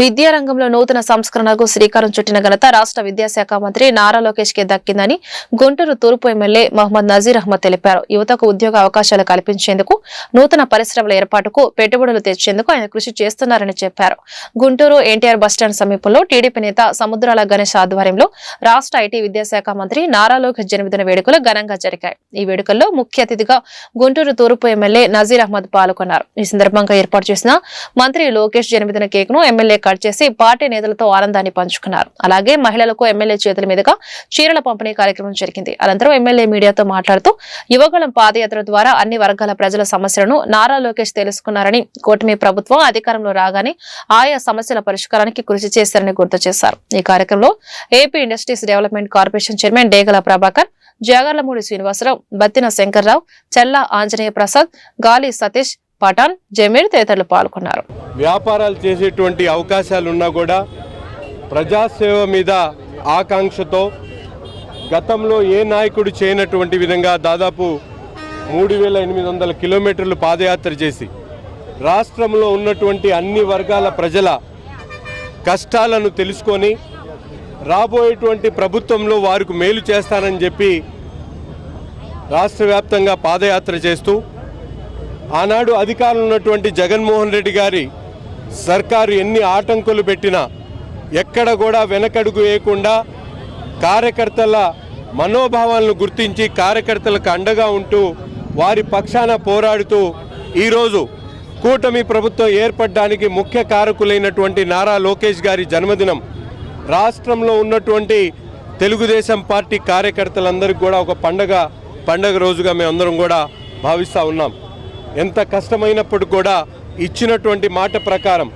విద్యారంగంలో నూతన సంస్కరణకు శ్రీకారం చుట్టిన ఘనత రాష్ట్ర విద్యాశాఖ మంత్రి నారా లోకేష్ కే దక్కిందని గుంటూరు తూర్పు ఎమ్మెల్యే మహమ్మద్ నజీర్ అహ్మద్ తెలిపారు. యువతకు ఉద్యోగ అవకాశాలు కల్పించేందుకు నూతన పరిశ్రమల ఏర్పాటుకు పెట్టుబడులు తెచ్చేందుకు ఆయన కృషి చేస్తున్నారని చెప్పారు. గుంటూరు ఎన్టీఆర్ బస్టాండ్ సమీపంలో టీడీపీ నేత సముద్రాల గణేష్ ఆధ్వర్యంలో రాష్ట్ర ఐటీ విద్యాశాఖ మంత్రి నారా లోకేష్ జన్మదిన వేడుకలు ఘనంగా జరిగాయి. ఈ వేడుకల్లో ముఖ్య అతిథిగా గుంటూరు తూర్పు ఎమ్మెల్యే నజీర్ అహ్మద్ పాల్గొన్నారు. ఈ సందర్భంగా ఏర్పాటు చేసిన మంత్రి లోకేష్ జన్మదిన కేక్ను ఎమ్మెల్యే కట్ చేసి పార్టీ నేతలతో ఆనందాన్ని పంచుకున్నారు. అలాగే మహిళలకు ఎమ్మెల్యే చేతుల మీదుగా చీరల పంపిణీ కార్యక్రమం జరిగింది. అనంతరం ఎమ్మెల్యే మీడియాతో మాట్లాడుతూ యువగళం పాదయాత్ర ద్వారా అన్ని వర్గాల ప్రజల సమస్యలను నారా లోకేష్ తెలుసుకున్నారని కూటమి ప్రభుత్వం అధికారంలో రాగానే ఆయా సమస్యల పరిష్కారానికి కృషి చేశారని గుర్తు చేశారు. ఈ కార్యక్రమంలో AP industries development corporation chairman Degala Prabhakar Jagarlamudi Srinivasarao Battina Shankarrao Chella Anjaneya Prasad Gali Satish Pathan Zameer తదితరులు పాల్గొన్నారు. వ్యాపారాలు చేసేటువంటి అవకాశాలు ఉన్నా కూడా ప్రజాసేవ మీద ఆకాంక్షతో గతంలో ఏ నాయకుడు చేయనటువంటి విధంగా దాదాపు మూడు వేల ఎనిమిది వందల కిలోమీటర్లు పాదయాత్ర చేసి రాష్ట్రంలో ఉన్నటువంటి అన్ని వర్గాల ప్రజల కష్టాలను తెలుసుకొని రాబోయేటువంటి ప్రభుత్వంలో వారికి మేలు చేస్తానని చెప్పి రాష్ట్ర వ్యాప్తంగా పాదయాత్ర చేస్తూ ఆనాడు అధికారంలో ఉన్నటువంటి జగన్మోహన్ రెడ్డి గారి సర్కారు ఎన్ని ఆటంకులు పెట్టినా ఎక్కడ కూడా వెనకడుగు వేయకుండా కార్యకర్తల మనోభావాలను గుర్తించి కార్యకర్తలకు అండగా ఉంటూ వారి పక్షాన పోరాడుతూ ఈరోజు కూటమి ప్రభుత్వం ఏర్పడడానికి ముఖ్య కారకులైనటువంటి నారా లోకేష్ గారి జన్మదినం. రాష్ట్రంలో ఉన్నటువంటి తెలుగుదేశం పార్టీ కార్యకర్తలందరికీ కూడా ఒక పండగ పండగ రోజుగా మేమందరం కూడా భావిస్తూ ఉన్నాం. ఎంత కష్టమైనప్పుడు కూడా ఇచ్చినటువంటి మాట ప్రకారం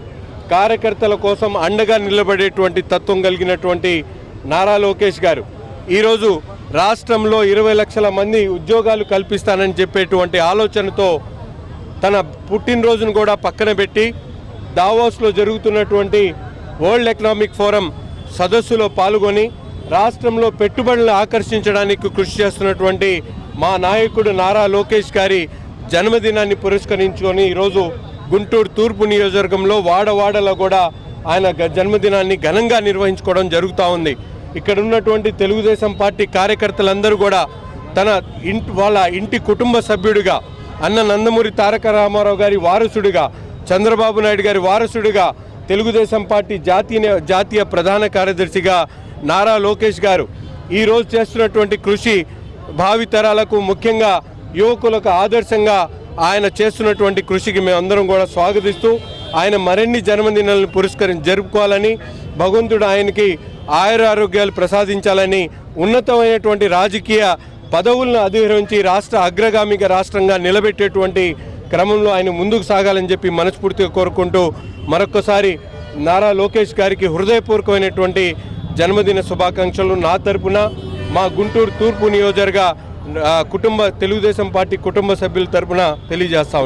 కార్యకర్తల కోసం అండగా నిలబడేటువంటి తత్వం కలిగినటువంటి నారా లోకేష్ గారు ఈరోజు రాష్ట్రంలో ఇరవై లక్షల మంది ఉద్యోగాలు కల్పిస్తానని చెప్పేటువంటి ఆలోచనతో తన పుట్టినరోజును కూడా పక్కన పెట్టి దావోస్లో జరుగుతున్నటువంటి వరల్డ్ ఎకనామిక్ ఫోరం సదస్సులో పాల్గొని రాష్ట్రంలో పెట్టుబడులను ఆకర్షించడానికి కృషి చేస్తున్నటువంటి మా నాయకుడు నారా లోకేష్ గారి జన్మదినాన్ని పురస్కరించుకొని ఈరోజు గుంటూరు తూర్పు నియోజకవర్గంలో వాడవాడలో కూడా ఆయన జన్మదినాన్ని ఘనంగా నిర్వహించుకోవడం జరుగుతూ ఉంది. ఇక్కడ ఉన్నటువంటి తెలుగుదేశం పార్టీ కార్యకర్తలందరూ కూడా తన ఇంటి వాళ్ళ ఇంటి కుటుంబ సభ్యుడిగా అన్న నందమూరి తారక రామారావు గారి వారసుడిగా చంద్రబాబు నాయుడు గారి వారసుడిగా తెలుగుదేశం పార్టీ జాతీయ జాతీయ ప్రధాన కార్యదర్శిగా నారా లోకేష్ గారు ఈరోజు చేస్తున్నటువంటి కృషి భావితరాలకు ముఖ్యంగా యువకులకు ఆదర్శంగా ఆయన చేస్తున్నటువంటి కృషికి మేమందరం కూడా స్వాగతిస్తూ ఆయన మరిన్ని జన్మదినాలను పురస్కరించి జరుపుకోవాలని భగవంతుడు ఆయనకి ఆయురారోగ్యాలు ప్రసాదించాలని ఉన్నతమైనటువంటి రాజకీయ పదవులను అధిరోహించి రాష్ట్ర అగ్రగామిక రాష్ట్రంగా నిలబెట్టేటువంటి క్రమంలో ఆయన ముందుకు సాగాలని చెప్పి మనస్ఫూర్తిగా కోరుకుంటూ మరొకసారి నారా లోకేష్ గారికి హృదయపూర్వకమైనటువంటి జన్మదిన శుభాకాంక్షలు. నా తరపున మా గుంటూరు తూర్పు నియోజకవర్గ కుటుంబ తెలుగుదేశం పార్టీ కుటుంబ సభ్యుల తరపున తెలియజేస్తా